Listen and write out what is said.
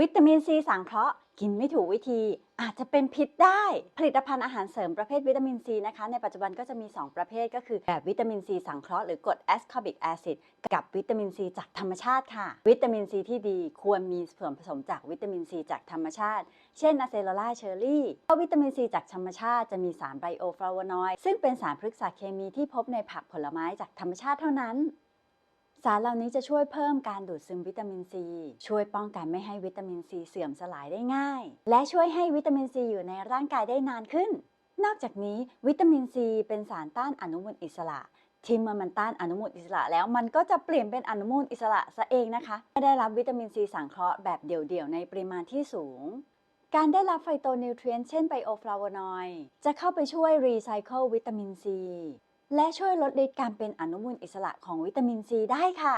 วิตามินซีสังเคราะห์กินไม่ถูกวิธีอาจจะเป็นพิษได้ ผลิตภัณฑ์อาหารเสริมประเภทวิตามินซีนะคะ ในปัจจุบันก็จะมี 2 ประเภทก็คือแบบวิตามินซีสังเคราะห์หรือกรดแอสคอบิกแอซิดกับวิตามินซีจากธรรมชาติค่ะ วิตามินซีที่ดีควรมีส่วนผสมจากวิตามินซีจากธรรมชาติ เช่นอะเซโลลาเชอร์รี่เพราะวิตามินซีจากธรรมชาติจะมีสารไบโอฟลาโวนอยด์ซึ่งเป็นสารพฤกษเคมีที่พบในผักผลไม้จากธรรมชาติเท่านั้น สารเหล่านี้จะช่วยเพิ่มการดูดซึมวิตามินซี ช่วยป้องกันไม่ให้วิตามินซีเสื่อมสลายได้ง่าย และช่วยให้วิตามินซีอยู่ในร่างกายได้นานขึ้น นอกจากนี้วิตามินซีเป็นสารต้านอนุมูลอิสระที่เมื่อมันต้านอนุมูลอิสระแล้วมันก็จะเปลี่ยนเป็นอนุมูลอิสระซะเองนะคะไม่ได้รับวิตามินซีสังเคราะห์แบบเดี่ยวๆในปริมาณที่สูง การได้รับไฟโตนิวเทรียนต์เช่นไบโอฟลาโวนอยด์จะเข้าไปช่วยรีไซเคิลวิตามินซี และช่วยลดฤทธิ์การเป็นอนุมูลอิสระของวิตามินซีได้ค่ะ